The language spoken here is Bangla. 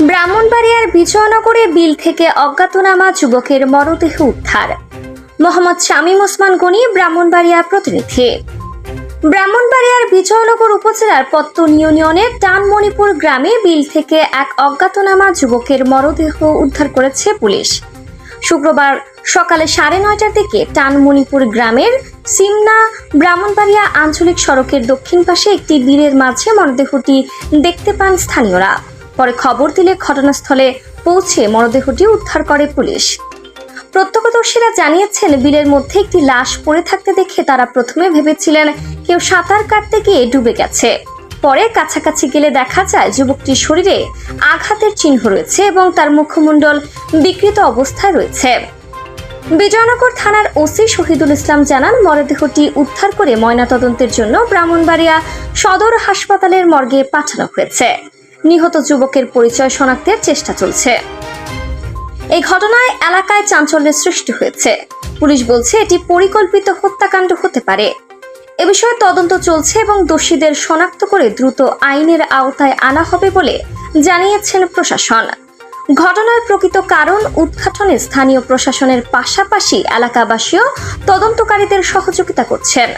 ব্রাহ্মণবাড়িয়ার বিজয়নগরে বিল থেকে অজ্ঞাতনামা যুবকের মরদেহ উদ্ধার। মোহাম্মদ শামীম ওসমান গনি, ব্রাহ্মণবাড়িয়া প্রতিনিধি। ব্রাহ্মণবাড়িয়ার বিজয়নগর উপজেলার পত্তন ইউনিয়নের টানমণিপুর গ্রামে বিল থেকে এক অজ্ঞাতনামা যুবকের মরদেহ উদ্ধার করেছে পুলিশ। শুক্রবার সকালে সাড়ে নয়টার দিকে টানমণিপুর গ্রামের সিমনা ব্রাহ্মণবাড়িয়া আঞ্চলিক সড়কের দক্ষিণ পাশে একটি বীরের মাঝে মরদেহটি দেখতে পান স্থানীয়রা। পরে খবর দিলে ঘটনাস্থলে পৌঁছে মরদেহটি উদ্ধার করে পুলিশ। প্রত্যক্ষদর্শীরা জানিয়েছেন, বিলের মধ্যে একটি লাশ পড়ে থাকতে দেখে তারা প্রথমে ভেবেছিলেন কেউ সাঁতার কাটতে গিয়ে ডুবে গেছে। পরে কাছাকাছি গেলে দেখা যায়, যুবকটির শরীরে আঘাতের চিহ্ন রয়েছে এবং তার মুখমণ্ডল বিকৃত অবস্থায় রয়েছে। বিজয়নগর থানার ওসি শহীদুল ইসলাম জানান, মরদেহটি উদ্ধার করে ময়নাতদন্তের জন্য ব্রাহ্মণবাড়িয়া সদর হাসপাতালের মর্গে পাঠানো হয়েছে। নিহত যুবকের পরিচয় শনাক্তের চেষ্টা চলছে। এই ঘটনায় এলাকায় চাঞ্চল্যের সৃষ্টি হয়েছে। পুলিশ বলছে, এটি পরিকল্পিত হত্যাকাণ্ড হতে পারে। এ বিষয়ে তদন্ত চলছে এবং দোষীদের শনাক্ত করে দ্রুত আইনের আওতায় আনা হবে বলে জানিয়েছেন প্রশাসন। ঘটনার প্রকৃত কারণ উদ্ঘাটনে স্থানীয় প্রশাসনের পাশাপাশি এলাকাবাসীও তদন্তকারীদের সহযোগিতা করছেন।